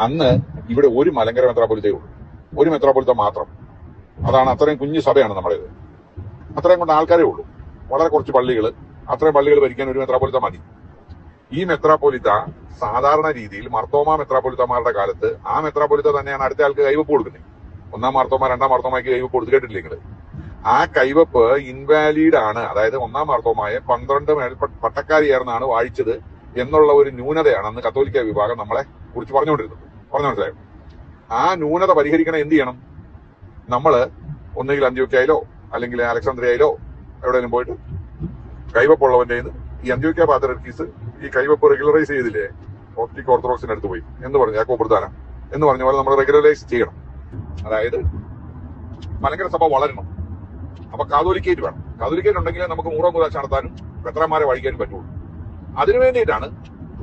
അന്ന് ഇവിടെ ഒരു മലങ്കര മെത്രാപൊലിത്തേ ഉള്ളൂ. ഒരു മെത്രാപൊലിത്ത മാത്രം. അതാണ് അത്രയും കുഞ്ഞു സഭയാണ് നമ്മുടേത്. അത്രയും കൊണ്ട് ആൾക്കാരേ ഉള്ളൂ. വളരെ കുറച്ച് പള്ളികൾ അത്രയും പള്ളികൾ ഭരിക്കാൻ ഒരു മെത്രാപൊലിത്ത മതി. ഈ മെത്രാപൊലിത്ത സാധാരണ രീതിയിൽ മർത്തോമ മെത്രാപൊലിത്തമാരുടെ കാലത്ത് ആ മെത്രാപൊലിത്ത തന്നെയാണ് അടുത്ത ആൾക്ക് കൈവപ്പ് കൊടുക്കുന്നത്. ഒന്നാം മാർത്തോമ രണ്ടാം മാർത്തോമയ്ക്ക് കൈവപ്പ് കൊടുത്ത് കേട്ടിട്ടില്ലേ ആ കൈവപ്പ് ഇൻവാലിഡ് ആണ്. അതായത് ഒന്നാം മാർത്തോമായ പന്ത്രണ്ട് പട്ടക്കാരിയായിരുന്നാണ് വായിച്ചത് എന്നുള്ള ഒരു ന്യൂനതയാണ് അന്ന് കത്തോലിക്ക വിഭാഗം നമ്മളെ കുറിച്ച് പറഞ്ഞുകൊണ്ടിരുന്നത്. പറഞ്ഞു മനസ്സിലായോ? ആ ന്യൂനത പരിഹരിക്കണം എന്ത് ചെയ്യണം? നമ്മൾ ഒന്നുകിൽ അന്ത്യോക്യയിലോ അല്ലെങ്കിൽ അലക്സാന്ദ്രിയയിലോ എവിടെയെങ്കിലും പോയിട്ട് കൈവപ്പുള്ളവന്റെ ഈ അന്ത്യോക്യ പാത്രക്കീസ് ഈ കൈവപ്പ് റെഗുലറൈസ് ചെയ്തില്ലേ? ഓപ്റ്റിക് ഓർത്തഡോക്സിന്റെ അടുത്ത് പോയി. എന്ന് പറഞ്ഞു യാക്കോ പ്രധാന. എന്ന് പറഞ്ഞ പോലെ നമ്മൾ റെഗുലറൈസ് ചെയ്യണം. അതായത് മലങ്കര സഭ വളരണം. അപ്പൊ കാതോലിക്കേറ്റ് വേണം. കാതോലിക്കേറ്റ് ഉണ്ടെങ്കിൽ നമുക്ക് മൂറോ മുതാശ നടത്താനും പെത്രമാരെ വഴിക്കാനും പറ്റുള്ളൂ. അതിനു വേണ്ടിയിട്ടാണ്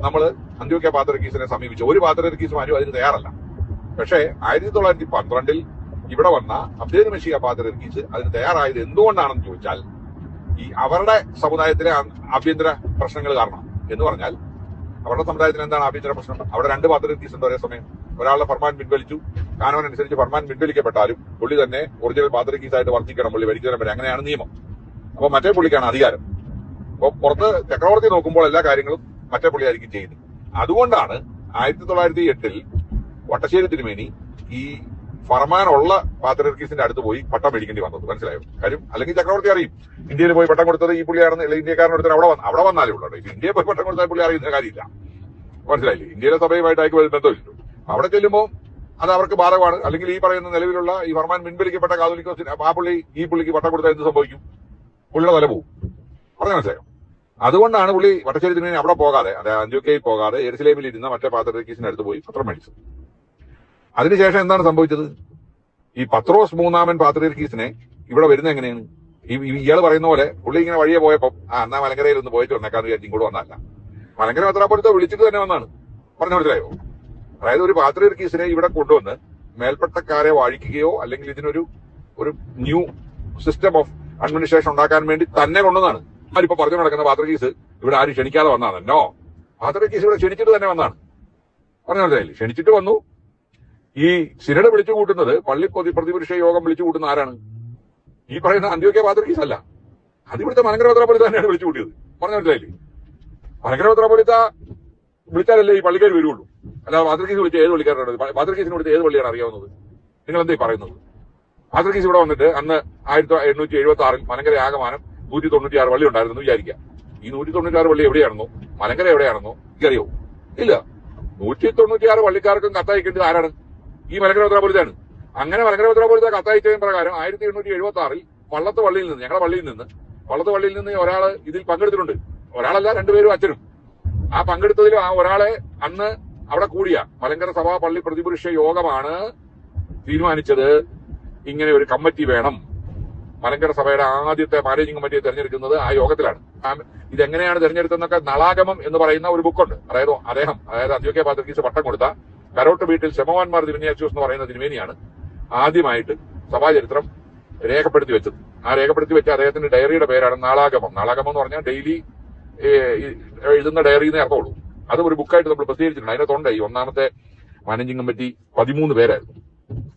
നമ്മൾ അന്ത്യോക്യ പാത്രക്കീസിനെ സമീപിച്ചു. ഒരു പാത്രക്കീസും ആരും അതിന് തയ്യാറല്ല. പക്ഷേ ആയിരത്തി തൊള്ളായിരത്തി പന്ത്രണ്ടിൽ ഇവിടെ വന്ന അബ്ദേദ് മഷീ പാത്രക്കീസ് അതിന് തയ്യാറായത് എന്തുകൊണ്ടാണെന്ന് ചോദിച്ചാൽ ഈ അവരുടെ സമുദായത്തിലെ ആഭ്യന്തര പ്രശ്നങ്ങൾ കാരണം എന്ന് പറഞ്ഞാൽ അവരുടെ സമുദായത്തിന് എന്താണ് ആഭ്യന്തര പ്രശ്നം? അവിടെ രണ്ട് പാത്രക്കീസ് ഉണ്ട് ഒരേ സമയം. ഒരാളുടെ ഫർമാൻ പിൻവലിച്ചു. കാനോൻ അനുസരിച്ച് ഫർമാൻ പിൻവലിക്കപ്പെട്ടാലും പുള്ളി തന്നെ ഒറിജിനൽ പാത്രക്കീസായിട്ട് വർദ്ധിക്കണം പുള്ളി ഭരിക്കുന്നതിന് വരെ. അങ്ങനെയാണ് നിയമം. അപ്പൊ മറ്റേ പുള്ളിക്കാണ് അധികാരം. അപ്പൊ പുറത്ത് ചക്രവർത്തി നോക്കുമ്പോൾ എല്ലാ കാര്യങ്ങളും മറ്റേ പുള്ളിയായിരിക്കും ചെയ്യുന്നത്. അതുകൊണ്ടാണ് ആയിരത്തി തൊള്ളായിരത്തി എട്ടിൽ വട്ടശ്ശേരി തിരുമേനി ഈ ഫർമാൻ ഉള്ള പാത്രക്കീസിന്റെ അടുത്ത് പോയി പട്ടം മേടിക്കേണ്ടി വന്നത്. മനസ്സിലായോ? കാര്യം അല്ലെങ്കിൽ ചക്രവർത്തി അറിയും. ഇന്ത്യയിൽ പോയി പട്ടം കൊടുത്തത് ഈ പുള്ളിയാണെന്ന് അല്ലെങ്കിൽ ഇന്ത്യക്കാരനടുത്ത് അവിടെ വന്ന് അവിടെ വന്നാലേ ഉള്ളൂ. ഇപ്പൊ ഇന്ത്യയിൽ പോയി പട്ടം കൊടുത്താൽ പുള്ളി അറിയുന്ന കാര്യമില്ല. മനസ്സിലായില്ലേ? ഇന്ത്യയിലെ സഭയുമായിട്ട് അയക്ക് ബന്ധമില്ലല്ലോ. അവിടെ ചെല്ലുമ്പോൾ അത് അവർക്ക് ബാധകമാണ്. അല്ലെങ്കിൽ ഈ പറയുന്ന നിലവിലുള്ള ഈ ഫർമാൻ പിൻവലിക്കപ്പെട്ട കാതോലിക്കോസിന് ആ പുള്ളി ഈ പുള്ളിക്ക് പട്ടം കൊടുത്താൽ എന്ത് സംഭവിക്കും? പുള്ളിയുടെ തല പോവും. പറഞ്ഞു മനസ്സിലായോ? അതുകൊണ്ടാണ് പുള്ളി വട്ടശ്ശേരി തിരുമേനി അവിടെ പോകാതെ അതായത് അഞ്ചുക്കയിൽ പോകാതെ എരുസലേമിൽ ഇരുന്ന മറ്റേ പാത്രക്കീസിന്റെ അടുത്ത് പോയി പത്രം മേടിച്ചത് അതിനുശേഷം എന്താണ് സംഭവിച്ചത്? ഈ പത്രോസ് മൂന്നാമൻ പാത്രീർക്കീസിനെ ഇവിടെ വരുന്ന എങ്ങനെയാണ്? ഈ ഇയാൾ പറയുന്ന പോലെ പുള്ളി ഇങ്ങനെ വഴിയെ പോയപ്പോ ആ എന്നാ മലങ്കരയിൽ ഒന്ന് പോയിട്ട് വന്നേക്കാന്ന് വിചാരിച്ചു ഇങ്ങോട്ട് വന്നല്ല മലങ്കര പത്രാപുരത്തെ വിളിച്ചിട്ട് തന്നെ വന്നാണ്. പറഞ്ഞു മനസ്സിലായോ? അതായത് ഒരു പാത്രീർക്കീസിനെ ഇവിടെ കൊണ്ടുവന്ന് മേൽപ്പെട്ടക്കാരെ വാഴിക്കുകയോ അല്ലെങ്കിൽ ഇതിനൊരു ഒരു ന്യൂ സിസ്റ്റം ഓഫ് അഡ്മിനിസ്ട്രേഷൻ ഉണ്ടാക്കാൻ വേണ്ടി തന്നെ കൊണ്ടുവന്നാണ് ആരിപ്പോ പറഞ്ഞു നടക്കുന്ന പാത്രകീസ് ഇവിടെ ആരും ക്ഷണിക്കാതെ വന്നതാണ് നോ പാത്രക്കീസ് ഇവിടെ ക്ഷണിച്ചിട്ട് തന്നെ വന്നാണ്. പറഞ്ഞു മനസ്സിലായില്ലേ? ക്ഷണിച്ചിട്ട് വന്നു. ഈ സിനഡ് വിളിച്ചു കൂട്ടുന്നത് പള്ളി പ്രതിപുരുഷ യോഗം വിളിച്ചു കൂട്ടുന്ന ആരാണ്? ഈ പറയുന്ന അന്ത്യോക്യ പാത്രകീസ് അല്ല. അത് ഇവിടുത്തെ മലങ്കര തന്നെയാണ് വിളിച്ചു കൂട്ടിയത്. പറഞ്ഞു മനസ്സിലായില്ലേ? മലങ്കര പത്രാപൊലിത്ത വിളിച്ചാലല്ലേ ഈ പള്ളിക്കാർ വരുള്ളൂ. അല്ലാതെ പാത്രകീസ് വിളിച്ച ഏത് പള്ളിക്കാരാണ്? പാത്രക്കീസിന് വിളിച്ച ഏത് പള്ളിയാണ് അറിയാവുന്നത്? നിങ്ങൾ എന്തേ പറയുന്നത് പാത്രകീസ് ഇവിടെ വന്നിട്ട് അന്ന് ആയിരത്തി എണ്ണൂറ്റി എഴുപത്തി ആറിൽ മലങ്കര ആകമാനം നൂറ്റി തൊണ്ണൂറ്റി ആറ് പള്ളി ഉണ്ടായിരുന്നു വിചാരിക്കാം ഈ നൂറ്റി തൊണ്ണൂറ്റി ആറ് പള്ളി എവിടെയാണെന്നോ? മലങ്കര എവിടെയാണെന്നോ? എനിക്കറിയോ? ഇല്ല. നൂറ്റി തൊണ്ണൂറ്റി ആറ് പള്ളിക്കാർക്കും കത്തയക്കേണ്ടത് ആരാണ്? ഈ മലങ്കര ഉത്തരപുരത്താണ് അങ്ങനെ മലങ്കര ഉത്തരപുരത്തെ കത്തയച്ചതിന് പ്രകാരം ആയിരത്തി എണ്ണൂറ്റി എഴുപത്തി ആറിൽ വള്ളത്ത് പള്ളിയിൽ നിന്ന് ഞങ്ങളുടെ പള്ളിയിൽ നിന്ന് വള്ളത്ത് പള്ളിയിൽ നിന്ന് ഒരാൾ ഇതിൽ പങ്കെടുത്തിട്ടുണ്ട്. ഒരാളല്ല രണ്ടുപേരും അച്ഛനും. ആ പങ്കെടുത്തതിൽ ആ ഒരാളെ അന്ന് അവിടെ കൂടിയ മലങ്കര സഭാ പള്ളി പ്രതിപുരുഷ യോഗമാണ് തീരുമാനിച്ചത്. ഇങ്ങനെ ഒരു കമ്മിറ്റി വേണം. മലങ്കര സഭയുടെ ആദ്യത്തെ മാനേജിംഗ് കമ്മിറ്റിയെ തെരഞ്ഞെടുക്കുന്നത് ആ യോഗത്തിലാണ്. ഇതെങ്ങനെയാണ് തെരഞ്ഞെടുത്തതെന്നൊക്കെ നളാഗമം എന്ന് പറയുന്ന ഒരു ബുക്കുണ്ട്. അതായത് അദ്ദേഹം അതായത് അന്ത്യോക്യ പാത്രക്കീസ് പട്ടം കൊടുത്ത കരോട്ട് വീട്ടിൽ ശമവാന്മാർ തിരുമേനിയാച്ചൂസ് എന്ന് പറയുന്ന തിരുമേനിയാണ് ആദ്യമായിട്ട് സഭാചരിത്രം രേഖപ്പെടുത്തി വെച്ചത്. ആ രേഖപ്പെടുത്തി വെച്ച അദ്ദേഹത്തിന്റെ ഡയറിയുടെ പേരാണ് നാളാഗമം. നാളാഗമം എന്ന് പറഞ്ഞാൽ ഡെയിലി എഴുതുന്ന ഡയറി എന്നേ അർത്ഥമുള്ളൂ. അത് ഒരു ബുക്കായിട്ട് നമ്മൾ പ്രസിദ്ധീകരിച്ചിട്ടുണ്ട്. അതിനകത്തുണ്ട് ഈ ഒന്നാമത്തെ മാനേജിംഗ് കമ്മിറ്റി പതിമൂന്ന് പേരായിരുന്നു.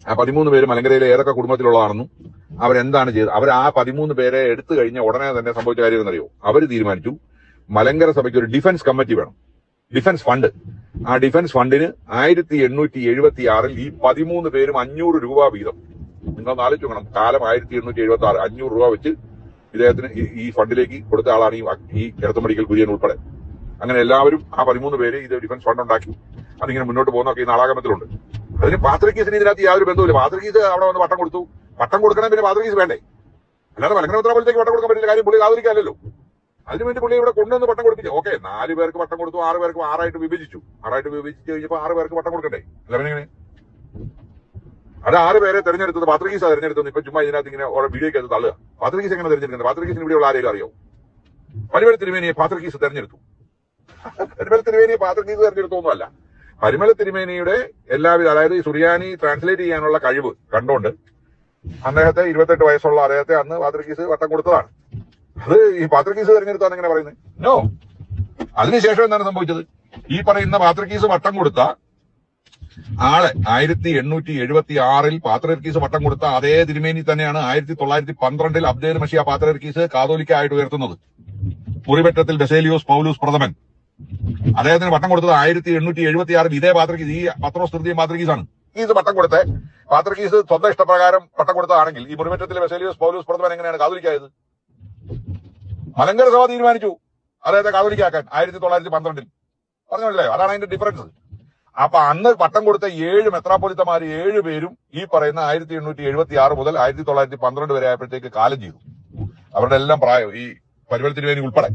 ആ പതിമൂന്ന് പേര് മലങ്കരയിലെ ഏതൊക്കെ കുടുംബത്തിലുള്ളതാണെന്നും അവരെന്താണ് ചെയ്തത് അവർ ആ പതിമൂന്ന് പേരെ എടുത്തു കഴിഞ്ഞ ഉടനെ തന്നെ സംഭവിച്ച കാര്യം എന്നറിയോ അവർ തീരുമാനിച്ചു മലങ്കര സഭയ്ക്ക് ഒരു ഡിഫൻസ് കമ്മിറ്റി വേണം. Defence fund. ആ ഡിഫൻസ് ഫണ്ടിന് ആയിരത്തി എണ്ണൂറ്റി എഴുപത്തി ആറിൽ ഈ പതിമൂന്ന് പേരും അഞ്ഞൂറ് രൂപ വീതം. നിങ്ങൾ ആലോചിച്ച് നോക്കണം. കാലം ആയിരത്തി എണ്ണൂറ്റി എഴുപത്തി ആറ് അഞ്ഞൂറ് രൂപ വെച്ച് ഇദ്ദേഹത്തിന് ഈ- ഫണ്ടിലേക്ക് കൊടുത്ത ആളാണ് ഈ ഇടത്തുമടിക്കൽ കുര്യൻ ഉൾപ്പെടെ. അങ്ങനെ എല്ലാവരും ആ പതിമൂന്ന് പേര് ഇത് ഡിഫൻസ് ഫണ്ട് ഉണ്ടാക്കി. അതിങ്ങനെ മുന്നോട്ട് പോകുന്നൊക്കെ ഈ നാളാഗമത്തിലുണ്ട് അതിന് പാത്രക്കീസിന് ഇതിനകത്ത് യാതൊരു ബന്ധവുമില്ല. പാത്രക്കീസ് അവിടെ വന്ന് വട്ടം കൊടുത്തു. പട്ടം കൊടുക്കണം പിന്നെ പാത്രക്കീസ് വേണ്ടേ? അല്ലാതെ മലങ്കര ഉത്തരപോലത്തേക്ക് പട്ടം കൊടുക്കാൻ പറ്റില്ല. കാര്യം പുള്ളി കാതോലിക്കല്ലോ അതിനുവേണ്ടി പുള്ളി ഇവിടെ കൊണ്ടുവന്ന് പട്ടം കൊടുപ്പിച്ചു. ഓക്കെ നാല് പേർക്ക് പട്ടം കൊടുത്തു ആറ് പേർക്ക് ആറായിട്ട് വിഭജിച്ചു. ആറായിട്ട് വിഭജിച്ച് കഴിഞ്ഞപ്പോൾ ആറ് പേർക്ക് പട്ടം കൊടുക്കണ്ടേ? അല്ല പിന്നെ എങ്ങനെ? അത് ആറ് പേരെ തെരഞ്ഞെടുത്തത് പാത്രകീസ് തെരഞ്ഞെടുത്തത്. ഇപ്പൊ ചുമ്മാ ഇതിനകത്ത് ഇങ്ങനെ ഓരോ വീഡിയോക്ക് അത് തള്ളുക. പാത്രകീസ് എങ്ങനെ തെരഞ്ഞെടുക്കുന്നത്? പാത്രകീസിന് ഇവിടെയുള്ള ആരെങ്കിലും അറിയോ? പരിമല തിരുമേനിയെ പാത്രകീസ് തെരഞ്ഞെടുത്തു. പരിമല തിരുമേനിയെ പാത്രകീസ് തെരഞ്ഞെടുത്തൊന്നുമല്ല. പരിമല തിരുമേനിയുടെ എല്ലാവിധ അതായത് സുറിയാനി ട്രാൻസ്ലേറ്റ് ചെയ്യാനുള്ള കഴിവ് കണ്ടുകൊണ്ട് അദ്ദേഹത്തെ ഇരുപത്തെട്ട് വയസ്സുള്ള അദ്ദേഹത്തെ അന്ന് പാത്രികീസ് വട്ടം കൊടുത്തതാണ്. അത് ഈ പാത്രികീസ് തെരഞ്ഞെടുത്താണ് എങ്ങനെ പറയുന്നത് നോ അതിനുശേഷം എന്താണ് സംഭവിച്ചത്? ഈ പറയുന്ന പാത്രികീസ് വട്ടം കൊടുത്ത ആളെ ആയിരത്തി എണ്ണൂറ്റി എഴുപത്തി ആറിൽ പാത്രർക്കീസ് വട്ടം കൊടുത്ത അതേ തിരുമേനി തന്നെയാണ് ആയിരത്തി തൊള്ളായിരത്തി പന്ത്രണ്ടിൽ അബ്ദേൽ മഷിയ പാത്രർക്കീസ് കാതോലിക്ക ആയിട്ട് ഉയർത്തുന്നത്. മുറിവെട്ടത്തിൽ ബെസേലിയോസ് പൗലൂസ് പ്രഥമൻ. അദ്ദേഹത്തിന് വട്ടം കൊടുത്തത് ആയിരത്തി എണ്ണൂറ്റി എഴുപത്തി ആറിൽ ഇതേ പാത്രക്കീസ് ഈ പത്രോസ് തൃതീയ പാത്രക്കീസാണ് കീസ് പട്ടം കൊടുത്ത പാത്രക്കീസ് സ്വന്തം ഇഷ്ടപ്രകാരം പട്ടം കൊടുത്തതാണെങ്കിൽ ഈ മുറിവെട്ടത്തിലെ ബെസേലിയോസ് പൗലൂസ് പ്രഥമൻ എങ്ങനെയാണ് കാതോലിക്കായത്? മലങ്കര സഭ തീരുമാനിച്ചു. അദ്ദേഹത്തെ കാതോലിക്കാക്കാൻ ആയിരത്തി തൊള്ളായിരത്തി പന്ത്രണ്ടിൽ പറഞ്ഞല്ലേ അതാണ് അതിന്റെ ഡിഫറൻസ് അപ്പൊ അന്ന് പട്ടം കൊടുത്ത ഏഴ് മെത്രാപ്പൊലിത്തമാർ ഏഴ് പേരും ഈ പറയുന്ന ആയിരത്തി എണ്ണൂറ്റി എഴുപത്തി ആറ് മുതൽ ആയിരത്തി തൊള്ളായിരത്തി പന്ത്രണ്ട് വരെ ആയപ്പോഴത്തേക്ക് കാലം ചെയ്തു. അവരുടെ എല്ലാം പ്രായം ഈ പരിമൽ തിരുവേനി ഉൾപ്പെടെ.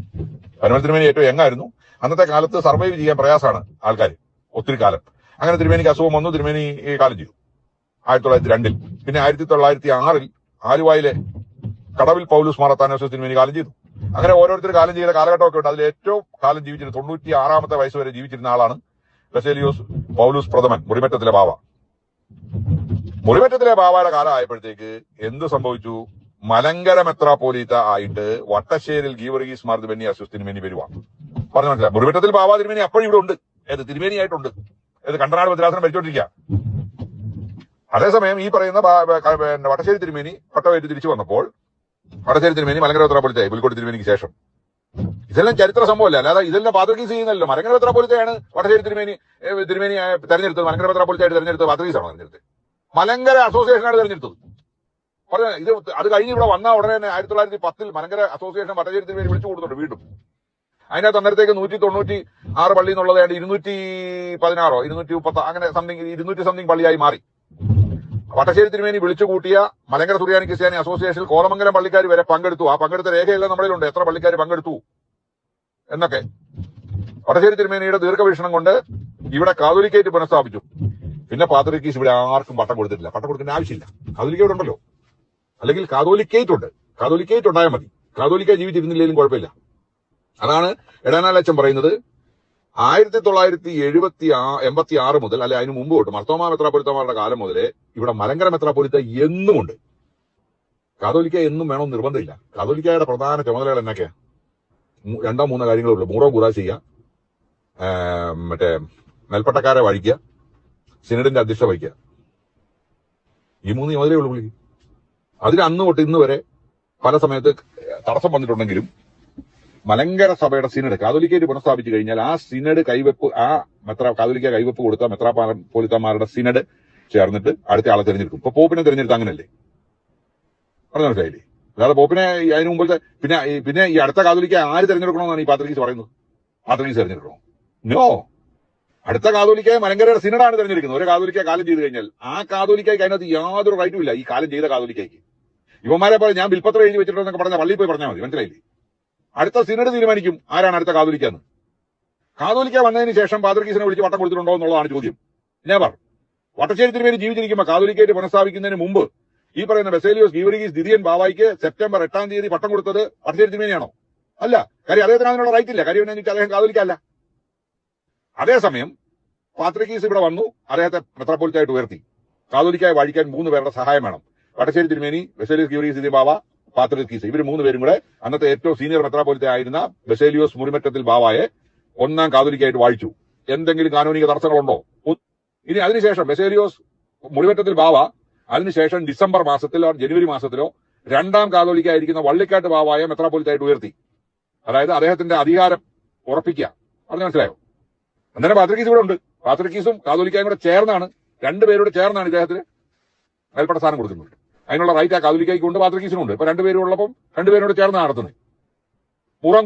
പരിമൽ തിരുവേനി ഏറ്റവും യങ്ങായിരുന്നു. അന്നത്തെ കാലത്ത് സർവൈവ് ചെയ്യാൻ പ്രയാസമാണ് ആൾക്കാർ ഒത്തിരി കാലം. അങ്ങനെ തിരുമേനിക്ക് അസുഖം വന്നു. തിരുമേനി കാലം ചെയ്തു. ആയിരത്തി തൊള്ളായിരത്തി രണ്ടിൽ പിന്നെ ആയിരത്തി തൊള്ളായിരത്തി ആറിൽ ആലുവായിലെ കടവിൽ പൗലൂസ് മാറത്താനോസ് തിരുമേനി കാലം ചെയ്തു. അങ്ങനെ ഓരോരുത്തർ കാലം ചെയ്ത കാലഘട്ടമൊക്കെ ഉണ്ട്. അതിൽ ഏറ്റവും കാലം ജീവിച്ചിരുന്ന തൊണ്ണൂറ്റി ആറാമത്തെ വയസ്സ് വരെ ജീവിച്ചിരുന്ന ആളാണ് ബസേലിയോസ് പൗലൂസ് പ്രഥമൻ മുറിമറ്റത്തിലെ ബാവ. മുറിമറ്റത്തിലെ ബാവയുടെ കാലം ആയപ്പോഴത്തേക്ക് എന്ത് സംഭവിച്ചു? മലങ്കര മെത്രാപ്പോലീത്ത ആയിട്ട് വട്ടശ്ശേരിൽ ഗീവർഗീസ് മാർ തിരുമേനി അസ്വസ് തിരുമേനി വരുവാണ് പറഞ്ഞു മനസ്സിലായി? മുറിമറ്റത്തിൽ ബാവ തിരുമേനി അപ്പോഴും ഇവിടെ ഉണ്ട്. ഏത്? തിരുമേനിയായിട്ടുണ്ട്. ഏത് കണ്ടനാട് ഭദ്രാസനം ഭരിച്ചോണ്ടിരിക്കുക അതേസമയം ഈ പറയുന്ന വട്ടശ്ശേരി തിരുമേനി പട്ടവേറ്റ് തിരിച്ചു വന്നപ്പോൾ വടശ്ശേരി തിരുമേനി മലങ്കര മെത്രാപ്പൊലിത്തയായി പുൽക്കോട് തിരുമേനിക്ക് ശേഷം. ഇതെല്ലാം ചരിത്ര സംഭവമല്ല? അല്ലാതെ ഇതെല്ലാം പാതൃകീസ് ചെയ്യുന്നല്ലോ മലങ്കര മെത്രാപ്പൊലിത്തയാണ് വടശ്ശേരി തിരുമേനി തിരുമേനി തെരഞ്ഞെടുത്തത്. മലങ്കര മെത്രാപ്പൊലിത്തയായിട്ട് തെരഞ്ഞെടുത്തത് പാത്രക്കീസാണോ തെരഞ്ഞെടുത്തത്. മലങ്കര അസോസിയേഷനാണ് തെരഞ്ഞെടുത്തത്. പറഞ്ഞ ഇത് അത് കഴിഞ്ഞ് ഇവിടെ വന്ന ഉടനെ തന്നെ ആയിരത്തി തൊള്ളായിരത്തി പത്തിൽ മലങ്കര അസോസിയേഷൻ വടശ്ശേരി തിരുമേനി വിളിച്ചു കൊടുത്തിട്ടുണ്ട് വീണ്ടും. അതിനകത്ത് അന്നേരത്തേക്ക് നൂറ്റി തൊണ്ണൂറ്റി ആറ് പള്ളി എന്നുള്ളത് ഇരുന്നൂറ്റി പതിനാറോ ഇരുന്നൂറ്റി മുപ്പത്തി അങ്ങനെ സംതിങ് ഇരുന്നൂറ്റി സംതിങ് പള്ളിയായി മാറി. വട്ടശ്ശേരി തിരുമേനി വിളിച്ചു കൂട്ടിയ മലങ്കര സുറിയാനി ക്രിസ്ത്യാനി അസോസിയേഷൻ കോലമംഗലം പള്ളിക്കാർ വരെ പങ്കെടുത്തു. ആ പങ്കെടുത്ത രേഖയെല്ലാം നമ്മളിലുണ്ട്. എത്ര പള്ളിക്കാർ പങ്കെടുത്തു എന്നൊക്കെ. വട്ടശ്ശേരി തിരുമേനിയുടെ ദീർഘവീക്ഷണം കൊണ്ട് ഇവിടെ കാതോലിക്കേറ്റ് പുനഃസ്ഥാപിച്ചു. പിന്നെ പാത്രിക്കീസ് ഇവിടെ ആർക്കും പട്ടം കൊടുത്തിട്ടില്ല. പട്ടം കൊടുക്കേണ്ട ആവശ്യമില്ല. കാതോലിക്ക ഇവിടെ ഉണ്ടല്ലോ. അല്ലെങ്കിൽ കാതോലിക്കേറ്റ് ഉണ്ട്. കാതോലിക്കേറ്റ് ഉണ്ടായാൽ മതി. കാതോലിക്ക ജീവിച്ചിരുന്നില്ലെങ്കിലും കുഴപ്പമില്ല. അതാണ് എടാനാലച്ചൻ പറയുന്നത്. ആയിരത്തി തൊള്ളായിരത്തി എഴുപത്തി ആ എൺപത്തി ആറ് മുതൽ അല്ലെ അതിന് മുമ്പ് തൊട്ട് മർത്തോമ മെത്രാപൊലിത്തമാരുടെ കാലം മുതലേ ഇവിടെ മലങ്കര മെത്രാപൊലിത്ത എന്നുമുണ്ട്. കാതോലിക്ക എന്നും വേണം നിർബന്ധമില്ല. കാതോലിക്കയുടെ പ്രധാന ചുമതലകൾ എന്നൊക്കെയാ? രണ്ടോ മൂന്നോ കാര്യങ്ങളേ ഉള്ളൂ മൂറോ കൂടാ ചെയ്യുക മറ്റേ നെൽപ്പട്ടക്കാരെ വഴിക്കുക. സിനഡിന്റെ അധ്യക്ഷ വഹിക്കുക. ഈ മൂന്ന് ചുമതലയുള്ളൂ പുള്ളിക്ക് അതിന് അന്ന് തൊട്ട് ഇന്ന് വരെ പല സമയത്ത് തടസ്സം വന്നിട്ടുണ്ടെങ്കിലും മലങ്കര സഭയുടെ സിനഡ് കാതോലിക്കേറ്റ് പുനഃസ്ഥാപിച്ചു കഴിഞ്ഞാൽ ആ സിനഡ് കൈവെപ്പ് ആ മെത്ര കാതോലിക്ക കൈവെപ്പ് കൊടുത്ത മെത്രാപോലിത്തമാരുടെ സിനഡ് ചേർന്നിട്ട് അടുത്ത ആളെ തിരഞ്ഞെടുക്കും. ഇപ്പൊ പോപ്പിനെ തിരഞ്ഞെടുത്ത് അങ്ങനല്ലേ? പറഞ്ഞു മനസ്സിലായില്ലേ? അല്ലാതെ പോപ്പിനെ അതിന് മുമ്പത്തെ പിന്നെ പിന്നെ ഈ അടുത്ത കാതോലിക്ക ആര് തിരഞ്ഞെടുക്കണമെന്നാണ് ഈ പാത്രീസ് പറയുന്നത്? പാത്രീസ് തിരഞ്ഞെടുക്കണോ? നോ. അടുത്ത കാതോലിക്ക മലങ്കരയുടെ സിനഡാണ് തിരഞ്ഞെടുക്കുന്നത്. ഒരു കാതോലിക്ക കാലം ചെയ്ത് കഴിഞ്ഞാൽ ആ കാതോലിക്കയ്ക്ക് അതിനകത്ത് യാതൊരു റൈറ്റും ഇല്ല ഈ കാലം ചെയ്ത കാതോലിക്കയ്ക്ക്. ഇവന്മാരെ പോലെ ഞാൻ ബിൽപത്രം എഴുതി വെച്ചിട്ടുണ്ടെന്നൊക്കെ പറഞ്ഞ പള്ളിയിൽ പോയി പറഞ്ഞാൽ മതി. മനസ്സിലായില്ലേ? അടുത്ത സിനഡ് തീരുമാനിക്കും ആരാണ് അടുത്ത കാതോലിക്കാന്ന്. കാതോലിക്ക വന്നതിന് ശേഷം പാത്രികീസിനെ വിളിച്ച് വട്ടം കൊടുത്തിട്ടുണ്ടോ എന്നുള്ളതാണ് ചോദ്യം. നെവർ വട്ടശ്ശേരി തിരുമേനി ജീവിച്ചിരിക്കുമ്പോൾ കാതോലിക്കായിട്ട് പുനഃസ്ഥാപിക്കുന്നതിന് മുമ്പ് ഈ പറയുന്ന ബെസേലിയോസ് ഗീവരികീസ് ദിദിയൻ ബാവായിക്ക് സെപ്റ്റംബർ എട്ടാം തീയതി പട്ടം കൊടുത്തത് വട്ടശ്ശേരി തിരുമേനിയാണോ? അല്ല. കാര്യം അദ്ദേഹത്തിന് അതിനുള്ള റൈറ്റ് ഇല്ല. കാര്യം എന്ന് അദ്ദേഹം കാതോലിക്കല്ല അതേസമയം പാത്രകീസ് ഇവിടെ വന്നു. അദ്ദേഹത്തെ മെത്രാപ്പൊലിത്തായിട്ട് ഉയർത്തി. കാതോലിക്കായി വാഴിക്കാൻ മൂന്ന് പേരുടെ സഹായം വേണം. വട്ടശ്ശേരി തിരുമേനി ബെസേലിയോസ് ഗീവരികീസ് ദിദിയൻ ബാവ പാത്രികീസ് ഇവർ മൂന്ന് പേരും കൂടെ അന്നത്തെ ഏറ്റവും സീനിയർ മെത്രാപോലിത്തെ ആയിരുന്ന ബെസേലിയോസ് മുറിമറ്റത്തിൽ ബാവായെ ഒന്നാം കാതോലിക്കായിട്ട് വാഴിച്ചു. എന്തെങ്കിലും കാനോനിക തടസ്സങ്ങളുണ്ടോ? ഇനി അതിനുശേഷം ബെസേലിയോസ് മുറിമറ്റത്തിൽ ബാവ അതിനുശേഷം ഡിസംബർ മാസത്തിലോ ജനുവരി മാസത്തിലോ രണ്ടാം കാതോലിക്കായിരിക്കുന്ന വള്ളിക്കാട്ട് ബാവായ മെത്രാപോലിത്തായിട്ട് ഉയർത്തി. അതായത് അദ്ദേഹത്തിന്റെ അധികാരം ഉറപ്പിക്കുക. അത് മനസ്സിലായോ? അന്നേരം പാത്രിക്കീസ് ഇവിടെ ഉണ്ട്. പാത്രിക്കീസും കാതോലിക്കായും കൂടെ ചേർന്നാണ്. രണ്ടുപേരോട് ചേർന്നാണ് ഇദ്ദേഹത്തിന് മേൽപ്പെട്ട സ്ഥാനം കൊടുക്കുന്നത്. അതിനുള്ള റൈറ്റ് ആ കാതോലിക്കായ്ക്ക് പാത്രക്കീസിനുണ്ട് ഇപ്പൊ രണ്ടുപേരും ഉള്ളപ്പം രണ്ടുപേരോട് ചേർന്ന് നടത്തുന്നത് പൂർവം